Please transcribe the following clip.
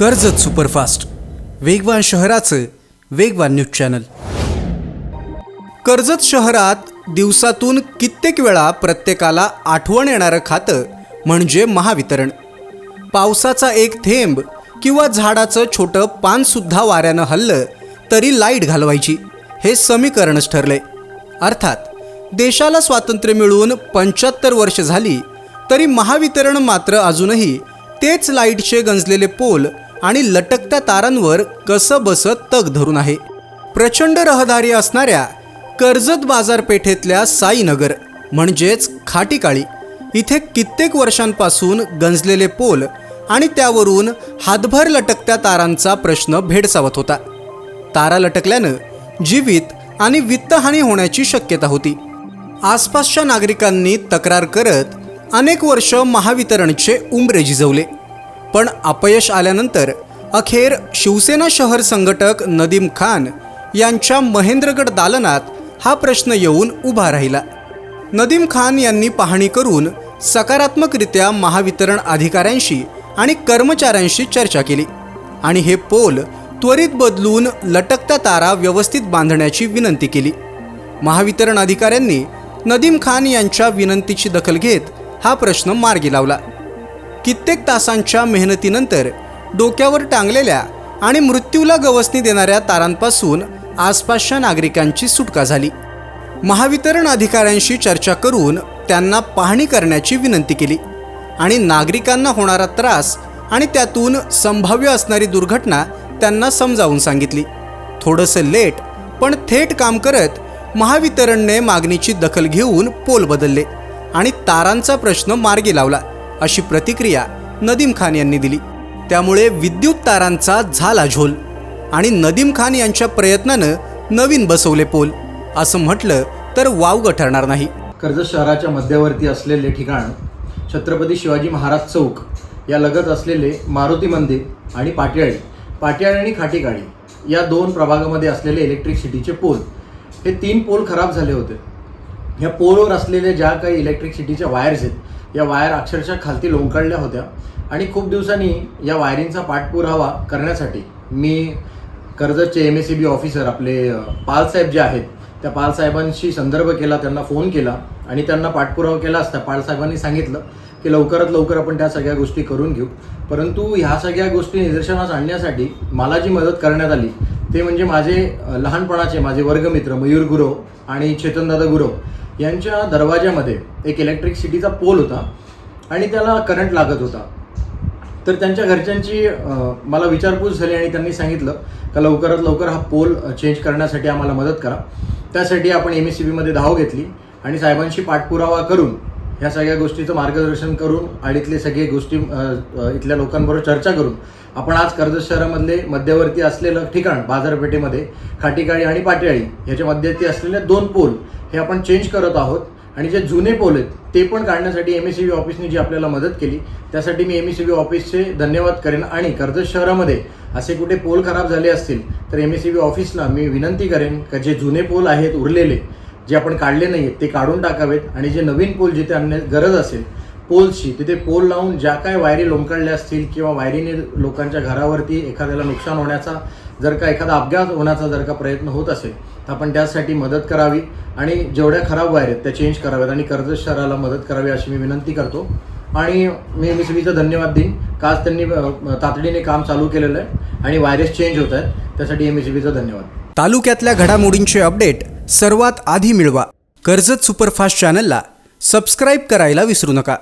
Karjat superfast. वेगवान शहराचं वेगवान न्यूज चॅनल. कर्जत शहरात दिवसातून कित्येक वेळा प्रत्येकाला आठवण येणारं खातं म्हणजे महावितरण. पावसाचा एक थेंब किंवा झाडाचं छोटं पानसुद्धा वाऱ्यानं हल्लं तरी लाइट घालवायची हे समीकरणच ठरले. अर्थात देशाला स्वातंत्र्य मिळून पंच्याहत्तर वर्ष झाली तरी महावितरण मात्र अजूनही तेच लाईटचे गंजलेले पोल आणि लटकत्या तारांवर कसं बसत तग धरून आहे. प्रचंड रहदारी असणाऱ्या कर्जत बाजारपेठेतल्या साईनगर म्हणजेच खाटीकाळी इथे कित्येक वर्षांपासून गंजलेले पोल आणि त्यावरून हातभर लटकत्या तारांचा प्रश्न भेडसावत होता. तारा लटकल्यानं जीवित आणि वित्तहानी होण्याची शक्यता होती. आसपासच्या नागरिकांनी तक्रार करत अनेक वर्ष महावितरणचे उंबरे झिजवले. पण अपयश आल्यानंतर अखेर शिवसेना शहर संघटक नदीम खान यांच्या महेंद्रगड दालनात हा प्रश्न येऊन उभा राहिला. नदीम खान यांनी पाहणी करून सकारात्मकरित्या महावितरण अधिकाऱ्यांशी आणि कर्मचाऱ्यांशी चर्चा केली आणि हे पोल त्वरित बदलून लटकता तारा व्यवस्थित बांधण्याची विनंती केली. महावितरण अधिकाऱ्यांनी नदीम खान यांच्या विनंतीची दखल घेत हा प्रश्न मार्गी लावला. कित्येक तासांच्या मेहनतीनंतर डोक्यावर टांगलेल्या आणि मृत्यूला गवसणी देणाऱ्या तारांपासून आसपासच्या नागरिकांची सुटका झाली. महावितरण अधिकाऱ्यांशी चर्चा करून त्यांना पाहणी करण्याची विनंती केली आणि नागरिकांना होणारा त्रास आणि त्यातून संभाव्य असणारी दुर्घटना त्यांना समजावून सांगितली. थोडंसं लेट पण थेट काम करत महावितरणने मागणीची दखल घेऊन पोल बदलले आणि तारांचा प्रश्न मार्गी लावला. अशी प्रतिक्रिया नदीम खान यांनी दिली. त्यामुळे विद्युत तारांचा झाला झोल आणि नदीम खान यांच्या प्रयत्नानं नवीन बसवले पोल. असं म्हटलं तर वावगं ठरणार नाही. कर्जत शहराच्या मध्यवर्ती असलेले ठिकाण छत्रपती शिवाजी महाराज चौक या लगत असलेले मारुती मंदिर आणि पाटियाळी पाटियाळी आणि खाटीकाळी या दोन प्रभागामध्ये असलेले इलेक्ट्रिक सिटीचे पोल हे तीन पोल खराब झाले होते. ह्या पोलवर असलेल्या ज्या काही इलेक्ट्रिसिटीच्या वायर्स आहेत या वायर अक्षरशः खालती लोंकाळल्या होत्या. आणि खूप दिवसांनी या वायरिंगचा पाठपुरावा करण्यासाठी मी कर्जतचे M S C B officer आपले पालसाहेब जे आहेत त्या पालसाहेबांशी संदर्भ केला त्यांना फोन केला आणि त्यांना पाठपुरावा केला असता. पालसाहेबांनी सांगितलं की लवकरात लवकर आपण त्या सगळ्या गोष्टी करून घेऊ. परंतु ह्या सगळ्या गोष्टी निदर्शनास आणण्यासाठी मला जी मदत करण्यात आली ते म्हणजे माझे लहानपणाचे माझे वर्गमित्र मयूर गुरव आणि चेतनदादा गुरव. यांच्या दरवाज्यामध्ये एक इलेक्ट्रिक सिटीचा पोल होता आणि त्याला करंट लागत होता. तर त्यांच्या घरच्यांची मला विचारपूस झाली आणि त्यांनी सांगितलं का लवकरात लवकर हा पोल चेंज करण्यासाठी आम्हाला मदत करा. त्यासाठी आपण एम एस सी बीमध्ये धाव घेतली आणि साहेबांशी पाठपुरावा करून ह्या सगळ्या गोष्टीचं मार्गदर्शन करून आणि इथले सगळे गोष्टी इथल्या लोकांबरोबर चर्चा करून आपण आज कर्जत शहरामधले मध्यवर्ती असलेलं ठिकाण बाजारपेठेमध्ये खाटीकाळी आणि पाटियाळी ह्याच्या मध्यवर्ती असलेले दोन पोल हे आपण चेंज करत आहोत. आणि जे जुने पोल आहेत ते पण काढण्यासाठी एम एस सी बी ऑफिसने जी आपल्याला मदत केली त्यासाठी मी एम एस सी बी ऑफिसचे धन्यवाद करेन. आणि कर्जत शहरामध्ये असे कुठे पोल खराब झाले असतील तर एम एस सी बी ऑफिसला मी विनंती करेन का जे जुने पोल आहेत उरलेले जे आपण काढले नाही आहेत ते काढून टाकावेत आणि जे नवीन पोल जिथे आणण्यास गरज असेल पोल्सची तिथे पोल लावून ज्या काय वायरी लोंबकळल्या असतील किंवा वायरीने लोकांच्या घरावरती एखाद्याला नुकसान होण्याचा जर का एखादा अपघात होण्याचा जर का प्रयत्न होत असेल तर आपण त्यासाठी मदत करावी आणि जेवढ्या खराब वायर आहेत त्या चेंज कराव्यात आणि कर्ज शहराला मदत करावी अशी मी विनंती करतो. आणि मी एम एस धन्यवाद देईन. का त्यांनी तातडीने काम चालू केलेलं आहे आणि वायरस चेंज होत आहेत. त्यासाठी एम एस धन्यवाद. तालुक्यातल्या घडामोडींचे अपडेट सर्वात आधी मिळवा कर्जत सुपरफास्ट चॅनलला सबस्क्राईब करायला विसरू नका